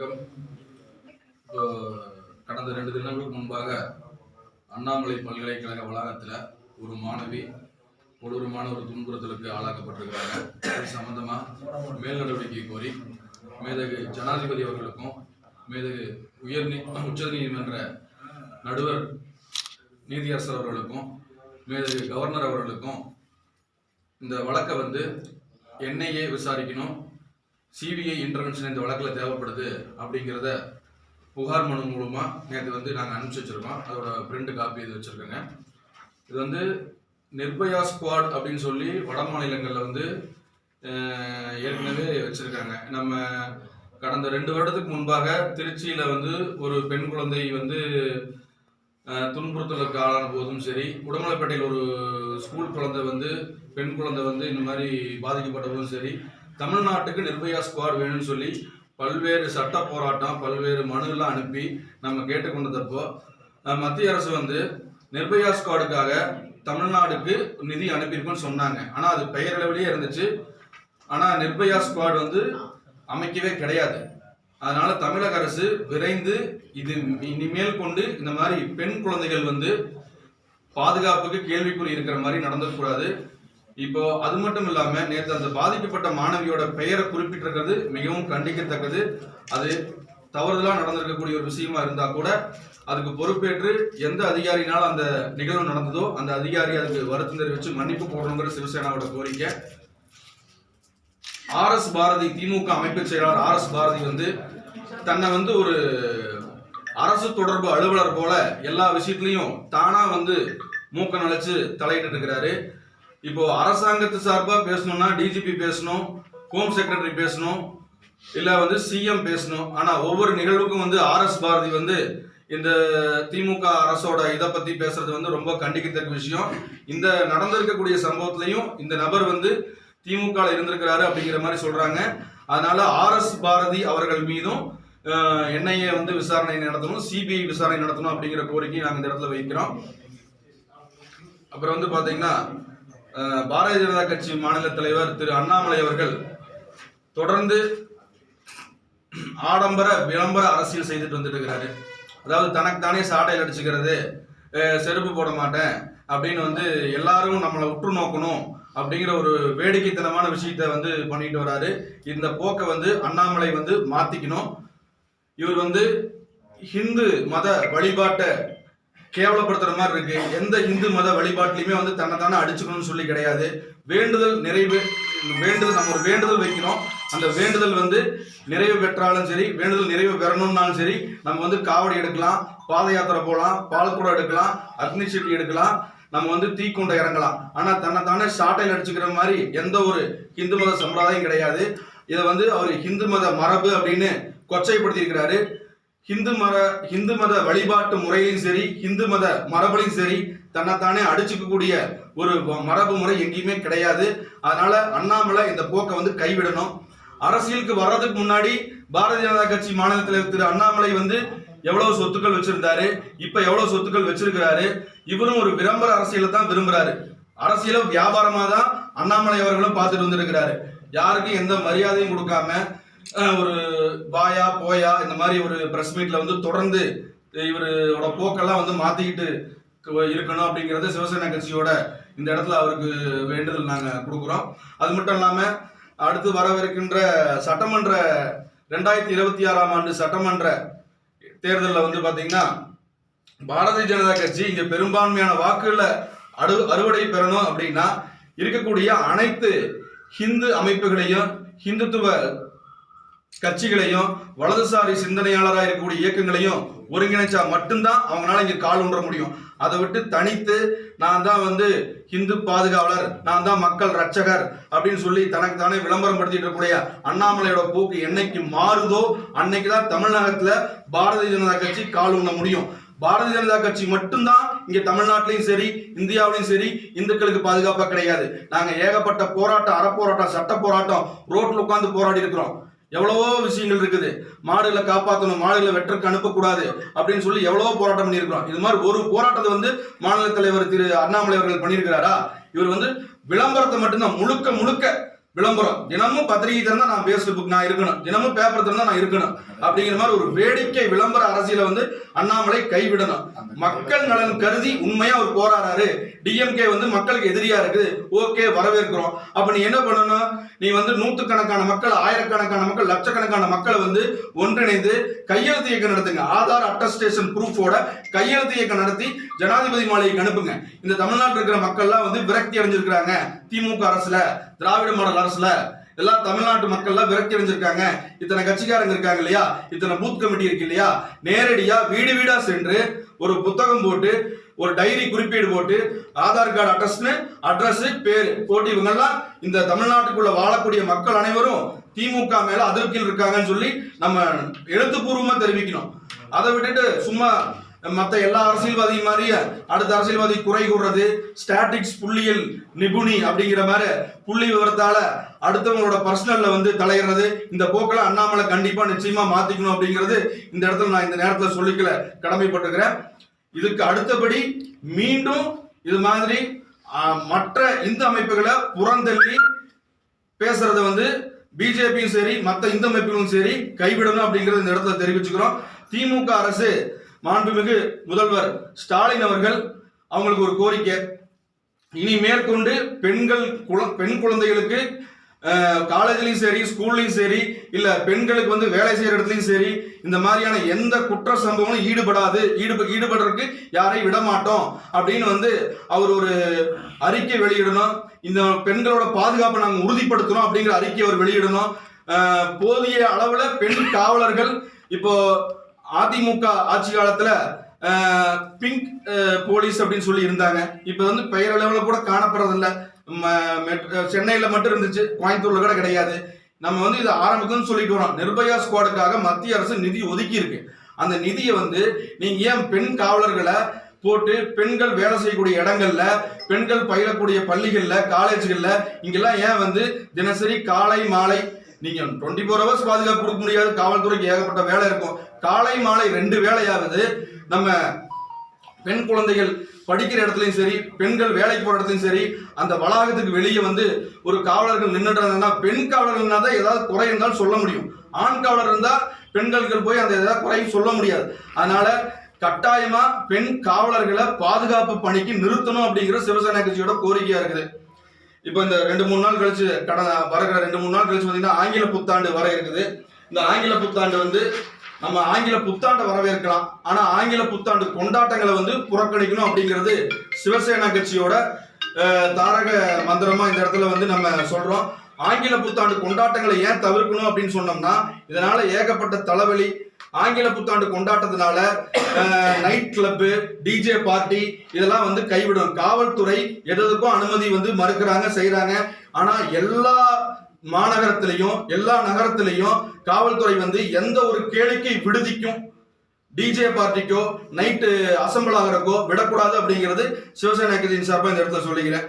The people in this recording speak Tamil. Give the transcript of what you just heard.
வணக்கம். இப்போ கடந்த ரெண்டு தினங்களுக்கு முன்பாக அண்ணாமலை பல்கலைக்கழக வளாகத்தில் ஒரு மாணவி கொடூரமான ஒரு துன்புறுத்தலுக்கு ஆளாக்கப்பட்டிருக்கிறாங்க. அது சம்பந்தமாக மேல் நடவடிக்கை கோரி மேதகு ஜனாதிபதி அவர்களுக்கும் மேதகு உயர் நீ உச்ச நீதிமன்ற நடுவர் நீதியரசர் அவர்களுக்கும் மேதகு கவர்னர் அவர்களுக்கும் இந்த வழக்கை வந்து என்ஐஏ விசாரிக்கணும் சிபிஐ இன்டர்வென்ஷன் இந்த வழக்கில் தேவைப்படுது அப்படிங்கிறத புகார் மனு மூலமாக நேற்று வந்து நாங்கள் அனுப்பிச்சி வச்சுருக்கோம். அதோட பிரிண்ட் காப்பி இது வச்சுருக்கோங்க. இது வந்து நிர்பயா ஸ்குவாட் அப்படின்னு சொல்லி வட மாநிலங்களில் வந்து ஏற்கனவே வச்சுருக்காங்க. நம்ம கடந்த ரெண்டு வருடத்துக்கு முன்பாக திருச்சியில் வந்து ஒரு பெண் குழந்தை வந்து துன்புறுத்தலுக்கு ஆளான போதும் சரி உடமலைப்பேட்டையில் ஒரு ஸ்கூல் குழந்தை வந்து பெண் குழந்தை வந்து இந்த மாதிரி பாதிக்கப்பட்ட போதும் சரி தமிழ்நாட்டுக்கு நிர்பயா ஸ்குவாட் வேணும்னு சொல்லி பல்வேறு சட்ட போராட்டம் பல்வேறு மனுலாம் அனுப்பி நம்ம கேட்டுக்கொண்டதப்போ மத்திய அரசு வந்து நிர்பயா ஸ்குவாடுக்காக தமிழ்நாடுக்கு நிதி அனுப்பியிருக்குன்னு சொன்னாங்க. ஆனால் அது பெயரளவிலேயே இருந்துச்சு. ஆனால் நிர்பயா ஸ்குவாட் வந்து அமைக்கவே கிடையாது. அதனால தமிழக அரசு விரைந்து இது இனிமேல் கொண்டு இந்த மாதிரி பெண் குழந்தைகள் வந்து பாதுகாப்புக்கு கேள்விக்குறி இருக்கிற மாதிரி நடந்துக்கூடாது இப்போ அது மட்டும் இல்லாம நேற்று அந்த பாதிக்கப்பட்ட மாணவியோட பெயரை குறிப்பிட்டிருக்கிறது மிகவும் கண்டிக்கத்தக்கது. அது தவறுதலா நடந்திருக்கக்கூடிய ஒரு விஷயமா இருந்தா கூட அதுக்கு பொறுப்பேற்று எந்த அதிகாரினால அந்த நிகழ்வு நடந்ததோ அந்த அதிகாரி அதுக்கு வருத்தம் தெரிவிச்சு மன்னிப்பு போடணுங்கிற சிவசேனாவோட கோரிக்கை. ஆர் எஸ் பாரதி திமுக அமைப்பு செயலாளர் ஆர் எஸ் பாரதி வந்து தன்னை வந்து ஒரு அரசு தொடர்பு அலுவலர் போல எல்லா விஷயத்துலையும் தானா வந்து மூக்க நினைச்சு தலையிட்டு இருக்கிறாரு. இப்போ அரசாங்கத்து சார்பாக பேசணும்னா டிஜிபி பேசணும் ஹோம் செக்ரட்டரி பேசணும் இல்லை வந்து சிஎம் பேசணும். ஆனால் ஒவ்வொரு நிகழ்வுக்கும் வந்து ஆர்எஸ் பாரதி வந்து இந்த திமுக அரசோட இதை பற்றி பேசுறது வந்து ரொம்ப கண்டிக்கத்தக்க விஷயம். இந்த நடந்திருக்கக்கூடிய சம்பவத்திலையும் இந்த நபர் வந்து திமுக இருந்திருக்கிறாரு அப்படிங்கிற மாதிரி சொல்றாங்க. அதனால ஆர்எஸ் பாரதி அவர்கள் மீதும் என்ஐஏ வந்து விசாரணை நடத்தணும் சிபிஐ விசாரணை நடத்தணும் அப்படிங்கிற கோரிக்கையை நாங்கள் இந்த இடத்துல வைக்கிறோம். அப்புறம் வந்து பார்த்தீங்கன்னா பாரதிய ஜனதா கட்சி மாநில தலைவர் திரு அண்ணாமலை அவர்கள் தொடர்ந்து ஆடம்பர விளம்பர அரசியல் செய்துட்டு வந்துட்டு இருக்கிறாரு அதாவது தனக்கு தானே சாட்டையில் அடிச்சுக்கிறது செருப்பு போட மாட்டேன் அப்படின்னு வந்து எல்லாரும் நம்மளை உற்று நோக்கணும் அப்படிங்கிற ஒரு வேடிக்கைத்தனமான விஷயத்த வந்து பண்ணிட்டு வராரு. இந்த போக்கை வந்து அண்ணாமலை வந்து மாத்திக்கணும். இவர் வந்து ஹிந்து மத வழிபாட்டை கேவலப்படுத்துற மாதிரி இருக்கு. எந்த இந்து மத வழிபாட்டிலையுமே வந்து தன்னை தானே அடிச்சுக்கணும்னு சொல்லி கிடையாது. வேண்டுதல் நிறைவு வேண்டுதல் நம்ம ஒரு வேண்டுதல் வைக்கிறோம். அந்த வேண்டுதல் வந்து நிறைவு பெற்றாலும் சரி வேண்டுதல் நிறைவு பெறணும்னாலும் சரி நம்ம வந்து காவடி எடுக்கலாம் பாத யாத்திரை போகலாம் பால்குடம் எடுக்கலாம் அக்னி சீட்டி எடுக்கலாம் நம்ம வந்து தீக்குண்டை இறங்கலாம். ஆனா தன்னை தானே சாட்டையில் அடிச்சுக்கிற மாதிரி எந்த ஒரு இந்து மத சம்பிரதாயம் கிடையாது. இதை வந்து அவர் இந்து மத மரபு அப்படின்னு கொச்சைப்படுத்தி இருக்கிறாரு ஹிந்து மத ஹிந்து மத வழிபாட்டு முறையிலும் சரி ஹிந்து மத மரபுலையும் சரி தன்னைத்தானே அடிச்சுக்கக்கூடிய ஒரு மரபு முறை எங்கேயுமே கிடையாது. அதனால அண்ணாமலை இந்த போக்கை வந்து கைவிடணும். அரசியலுக்கு வர்றதுக்கு முன்னாடி பாரதிய ஜனதா கட்சி மாநில தலைவர் திரு அண்ணாமலை வந்து எவ்வளவு சொத்துக்கள் வச்சிருந்தாரு இப்ப எவ்வளவு சொத்துக்கள் வச்சிருக்கிறாரு இவரும் ஒரு விளம்பர அரசியலை தான் விரும்புறாரு. அரசியல வியாபாரமா தான் அண்ணாமலை அவர்களும் பார்த்துட்டு வந்திருக்கிறாரு. யாருக்கும் எந்த மரியாதையும் கொடுக்காம ஒரு பாயா போயா இந்த மாதிரி ஒரு ப்ரெஸ் மீட்ல வந்து தொடர்ந்து இவரோட போக்கெல்லாம் வந்து மாத்திக்கிட்டு இருக்கணும் அப்படிங்கறது சிவசேனா கட்சியோட இந்த இடத்துல அவருக்கு வேண்டுதல் நாங்க கொடுக்குறோம். அது மட்டும் இல்லாம அடுத்து வரவிருக்கின்ற சட்டமன்ற ரெண்டாயிரத்தி இருபத்தி ஆறாம் ஆண்டு சட்டமன்ற தேர்தலில் வந்து பாத்தீங்கன்னா பாரதிய ஜனதா கட்சி இங்க பெரும்பான்மையான வாக்குகளில் அடு அறுவடை பெறணும் அப்படின்னா இருக்கக்கூடிய அனைத்து ஹிந்து அமைப்புகளையும் ஹிந்துத்துவ கட்சிகளையும் வலதுசாரி சிந்தனையாளராக இருக்கக்கூடிய இயக்கங்களையும் ஒருங்கிணைச்சா மட்டும்தான் அவங்களால இங்க கால் ஊன்ற முடியும். அதை விட்டு தனித்து நான் தான் வந்து ஹிந்து பாதுகாவலர் நான் தான் மக்கள் ரட்சகர் அப்படின்னு சொல்லி தனக்கு தானே விளம்பரம் படுத்திட்டு இருக்கக்கூடிய அண்ணாமலையோட போக்கு என்னைக்கு மாறுதோ அன்னைக்கு தான் தமிழகத்தில் பாரதிய ஜனதா கட்சி கால் உண்ண முடியும். பாரதிய ஜனதா கட்சி மட்டும்தான் இங்க தமிழ்நாட்டிலையும் சரி இந்தியாவிலையும் சரி இந்துக்களுக்கு பாதுகாப்பா கிடையாது. நாங்க ஏகப்பட்ட போராட்டம் அறப்போராட்டம் சட்ட போராட்டம் ரோட்ல உட்காந்து போராடி இருக்கிறோம் எவ்வளவோ விஷயங்கள் இருக்குது. மாடுகளை காப்பாற்றணும் மாடுகளை வெற்றக்கு அனுப்பக்கூடாது அப்படின்னு சொல்லி எவ்வளவோ போராட்டம் பண்ணியிருக்கிறோம். இது மாதிரி ஒரு போராட்டத்தை வந்து மாநில தலைவர் திரு அண்ணாமலை அவர்கள் பண்ணியிருக்கிறாரா? இவர் வந்து விளம்பரத்தை மட்டும்தான் முழுக்க முழுக்க விளம்பரம். தினமும் பத்திரிகை திறந்தா நான் பேஸ்புக் நான் இருக்கணும். தினமும் பேப்பர் திறந்தா நான் இருக்கணும். அப்படிங்கிற மாதிரி ஒரு வேடிக்கை விளம்பர அரசியலை வந்து அண்ணாமலை கைவிடணும். மக்கள் நலன் கருதி உண்மையா அவர் போராடாரு டிஎம்கே வந்து மக்களுக்கு எதிரியா இருக்குது. ஓகே வரவேற்கிறோம். அப்ப நீ என்ன பண்ணணும்? நீ வந்து நூற்றுக்கணக்கான மக்கள் ஆயிரக்கணக்கான மக்கள் லட்சக்கணக்கான மக்களை வந்து ஒன்றிணைந்து கையெழுத்து இயக்கம் நடத்துங்க. ஆதார் அட்டஸ்டேஷன் ப்ரூஃபோட கையெழுத்து இயக்கம் நடத்தி ஜனாதிபதி மாளிகைக்கு அனுப்புங்க. இந்த தமிழ்நாட்டில் இருக்கிற மக்கள்லாம் வந்து விரக்தி அடைஞ்சிருக்கிறாங்க. திமுக அரசுல. திராவிட மாடல் அரசுல எல்லாம் தமிழ்நாட்டு மக்கள்லாம் விரக்தி அடைஞ்சிருக்காங்க இத்தனை கட்சிக்காரங்க இருக்காங்க இல்லையா? இத்தனை பூத் கமிட்டி இருக்கு இல்லையா? நேரடியா வீடு வீடா சென்று ஒரு புத்தகம் போட்டு ஒரு டைரி குறிப்பீடு போட்டு ஆதார் கார்டு அட்ரஸ்னு அட்ரஸ் பேர் போட்டு இவங்கெல்லாம் இந்த தமிழ்நாட்டுக்குள்ள வாழக்கூடிய மக்கள் அனைவரும் திமுக மேல அதிருப்தியில் இருக்காங்கன்னு சொல்லி நம்ம எழுத்துப்பூர்வமா தெரிவிக்கணும். அதை விட்டுட்டு சும்மா மற்ற எல்லா அரசியல்வாதி மாதிரி அடுத்த அரசியல்வாதி குறை கூறுறது ஸ்டாட்டிக்ஸ் புள்ளியல் நிபுணி அப்படிங்கிற மாதிரி புள்ளி விவரத்தால அடுத்தவங்களோட பர்சனல்ல வந்து தலையிடுறது இந்த போக்கில் அண்ணாமலை கண்டிப்பா நிச்சயமா மாத்திக்கணும் அப்படிங்கிறது இந்த இடத்துல நான் இந்த நேரத்தில் சொல்லிக்கல கடமைப்பட்டுக்கிறேன் இதுக்கு அடுத்தபடி மீண்டும் இது மாதிரி மற்ற இந்து அமைப்புகளை புறந்தள்ளி பேசுறத வந்து பிஜேபியும் சரி மற்ற இந்து அமைப்புகளும் சரி கைவிடணும் அப்படிங்கறத இந்த இடத்துல தெரிவிச்சுக்கிறோம். திமுக அரசு மாண்புமிகு முதல்வர் ஸ்டாலின் அவர்கள் அவங்களுக்கு ஒரு கோரிக்கை. இனி மேற்கொண்டு பெண்கள் குல- பெண் குழந்தைகளுக்கு காலேஜ்லையும் சரி ஸ்கூல்லையும் சரி இல்லை பெண்களுக்கு வந்து வேலை செய்கிற இடத்துலையும் சரி இந்த மாதிரியான எந்த குற்ற சம்பவங்களும் ஈடுபடாது ஈடுப ஈடுபடுறதுக்கு யாரையும் விட மாட்டோம் அப்படின்னு வந்து அவர் ஒரு அறிக்கை வெளியிடணும். இந்த பெண்களோட பாதுகாப்பை நாங்கள் உறுதிப்படுத்தணும் அப்படிங்கிற அறிக்கை அவர் வெளியிடணும். போதிய அளவில் பெண் காவலர்கள் இப்போ அதிமுக ஆட்சி காலத்துல பிங்க் போலீஸ் அப்படின்னு சொல்லி இருந்தாங்க. இப்போ வந்து பெயர் அளவில் கூட காணப்படுறதில்ல. ம- மெட்- சென்னையில மட்டும் இருந்துச்சு. கோயம்புத்தூர்ல கூட கிடையாது. நம்ம வந்து இதை ஆரம்பிக்கணும்னு சொல்லிட்டு வரோம். நிர்பயா ஸ்குவாடுக்காக மத்திய அரசு நிதி ஒதுக்கி இருக்கு. அந்த நிதியை வந்து நீங்க ஏன் பெண் காவலர்களை போட்டு பெண்கள் வேலை செய்யக்கூடிய இடங்கள்ல பெண்கள் பயிலக்கூடிய பள்ளிகள்ல காலேஜ்கள்ல இங்கெல்லாம் ஏன் வந்து தினசரி காலை மாலை நீங்க டுவெண்ட்டி ஃபோர் ஹவர்ஸ் பாதுகாப்பு கொடுக்க முடியாது. காவல்துறைக்கு ஏகப்பட்ட வேலை இருக்கும். காலை மாலை ரெண்டு வேலையாவது நம்ம பெண் குழந்தைகள் படிக்கிற இடத்துலையும் சரி பெண்கள் வேலைக்கு போற இடத்துலையும் சரி அந்த வளாகத்துக்கு வெளியே வந்து ஒரு காவலர்கள் நின்றுட்டு பெண் காவலர்கள்னா தான் ஏதாவது குறை இருந்தாலும் சொல்ல முடியும். ஆண் காவலர் இருந்தா பெண்களுக்கு போய் அந்த ஏதாவது குறையும் சொல்ல முடியாது. அதனால கட்டாயமா பெண் காவலர்களை பாதுகாப்பு பணிக்கு நிறுத்தணும் அப்படிங்கிற சிவசேனா கட்சியோட கோரிக்கையா இருக்குது. இப்போ இந்த ரெண்டு மூணு நாள் கழிச்சு கடந்த வரக்கிற ரெண்டு மூணு நாள் கழிச்சு பார்த்தீங்கன்னா ஆங்கில புத்தாண்டு வர இருக்குது. இந்த ஆங்கில புத்தாண்டு வந்து நம்ம ஆங்கில புத்தாண்டை வரவேற்கலாம். ஆனா ஆங்கில புத்தாண்டு கொண்டாட்டங்களை வந்து புறக்கணிக்கணும் அப்படிங்கிறது சிவசேனா கட்சியோட தாரக மந்திரமா இந்த இடத்துல வந்து நம்ம சொல்றோம். ஆங்கில புத்தாண்டு கொண்டாட்டங்களை ஏன் தவிர்க்கணும் அப்படின்னு சொன்னோம்னா இதனால ஏகப்பட்ட தலைவலி ஆங்கில புத்தாண்டு கொண்டாட்டத்தினால நைட் கிளப்பு டிஜே பார்ட்டி இதெல்லாம் வந்து கைவிடும். காவல்துறை எதுக்கும் அனுமதி வந்து மறுக்கிறாங்க செய்யறாங்க ஆனா எல்லா மாநகரத்திலையும் எல்லா நகரத்திலையும் காவல்துறை வந்து எந்த ஒரு கேளிக்கை விடுதிக்கும் டிஜே பார்ட்டிக்கோ நைட்டு அசம்பிள் ஆகிறக்கோ விடக்கூடாது அப்படிங்கிறது சிவசேனா கட்சியின் சார்பாக இந்த இடத்துல சொல்லிக்கிறேன்.